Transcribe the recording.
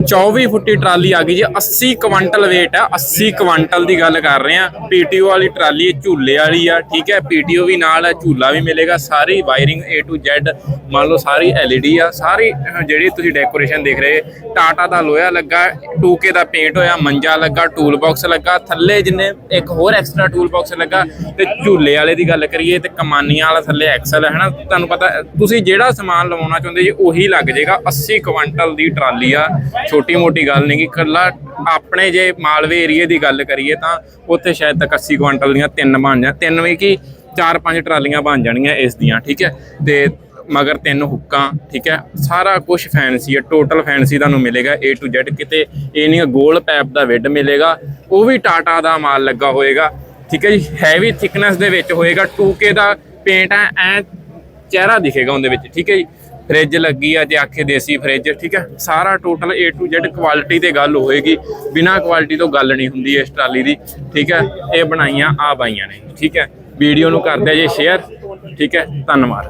24 ਫੁੱਟੀ trolley ਆ ਗਈ ਜੀ 80 ਕੁਆਂਟਲ weight ਆ 80 ਕੁਆਂਟਲ ਦੀ ਗੱਲ ਕਰ ਰਹੇ ਆ ਪੀਟੀਓ ਵਾਲੀ ਟਰਾਲੀ ਝੂਲੇ ਵਾਲੀ ਆ, ਠੀਕ ਹੈ? ਪੀਟੀਓ ਵੀ ਨਾਲ ਆ, ਝੂਲਾ ਵੀ ਮਿਲੇਗਾ, ਸਾਰੀ ਵਾਇਰਿੰਗ A to Z, ਮੰਨ ਲਓ ਸਾਰੀ LED ਆ, ਸਾਰੀ ਜਿਹੜੀ ਤੁਸੀਂ ਡੈਕੋਰੇਸ਼ਨ ਦੇਖ ਰਹੇ ਟਾਟਾ ਦਾ ਲੋਹਾ ਲੱਗਾ 2K ਦਾ ਪੇਂਟ ਹੋਇਆ, ਮੰਜਾ ਲੱਗਾ ਟੂਲ ਬਾਕਸ ਲੱਗਾ, ਥੱਲੇ ਜਿੰਨੇ, ਇੱਕ ਹੋਰ ਐਕਸਟਰਾ ਟੂਲ ਬਾਕਸ ਲੱਗਾ, ਤੇ ਝੂਲੇ ਵਾਲੇ ਦੀ ਗੱਲ ਕਰੀਏ, ਤੇ ਕਮਾਨੀਆਂ ਵਾਲਾ ਥੱਲੇ ਐਕਸਲ ਹੈ ਨਾ ਤੁਹਾਨੂੰ ਪਤਾ, ਤੁਸੀਂ ਜਿਹੜਾ ਸਮਾਨ ਲਵਾਉਣਾ ਚਾਹੁੰਦੇ ਜੀ, ਉਹੀ ਲੱਗ ਜਾਏਗਾ 80 ਕੁਆਂਟਲ ਦੀ ਟਰਾਲੀ ਆ ਛੋਟੀ ਮੋਟੀ ਗੱਲ ਨਹੀਂ ਕਿ ਇਕੱਲਾ ਆਪਣੇ ਜੇ ਮਾਲਵੇ ਏਰੀਏ ਦੀ ਗੱਲ ਕਰੀਏ ਤਾਂ ਉੱਥੇ ਸ਼ਾਇਦ ਤੱਕ 80 ਕੁਆਂਟਲ ਦੀਆਂ ਤਿੰਨ ਬਣ ਜਾਣ, ਤਿੰਨ ਵੀ ਕੀ ਚਾਰ ਪੰਜ ਟਰਾਲੀਆਂ ਬਣ ਜਾਣਗੀਆਂ ਇਸ ਦੀਆਂ, ਠੀਕ ਹੈ? ਤੇ ਮਗਰ ਤਿੰਨ ਹੁੱਕਾਂ, ਠੀਕ ਹੈ? ਸਾਰਾ ਕੁਝ ਫੈਂਸੀ ਹੈ ਟੋਟਲ ਫੈਂਸੀ ਤੁਹਾਨੂੰ ਮਿਲੇਗਾ A to Z, ਕਿਤੇ ਇਹ ਨਹੀਂ ਗੋਲ ਪੈਪ ਦਾ ਵਿੱਡ ਮਿਲੇਗਾ, ਉਹ ਵੀ ਟਾਟਾ ਦਾ ਮਾਲ ਲੱਗਾ ਹੋਏਗਾ, ਠੀਕ ਹੈ ਜੀ? ਹੈਵੀ ਥਿਕਨੈਸ ਦੇ ਵਿੱਚ ਹੋਏਗਾ 2K ਦਾ ਪੇਂਟ ਹੈ, ਐ ਚਿਹਰਾ ਦਿਖੇਗਾ ਉਹਦੇ ਵਿੱਚ, ਠੀਕ ਹੈ ਜੀ? ਫ੍ਰਿਜ ਲੱਗੀ ਆ ਜੇ ਆਖੇ ਦੇਸੀ ਫ੍ਰਿਜ, ਠੀਕ ਹੈ? ਸਾਰਾ total A to Z quality ਤੇ ਗੱਲ ਹੋਏਗੀ। ਬਿਨਾ ਕੁਆਲਿਟੀ ਤੋਂ ਗੱਲ ਨਹੀਂ ਹੁੰਦੀ ਇਸ ਟਰਾਲੀ ਦੀ, ਠੀਕ ਹੈ? ਇਹ ਬਣਾਈਆਂ ਆ ਬਾਈਆਂ ਨੇ, ਠੀਕ ਹੈ? ਵੀਡੀਓ ਨੂੰ ਕਰਦੇ ਜੇ ਸ਼ੇਅਰ ਠੀਕ ਹੈ? ਧੰਨਵਾਦ।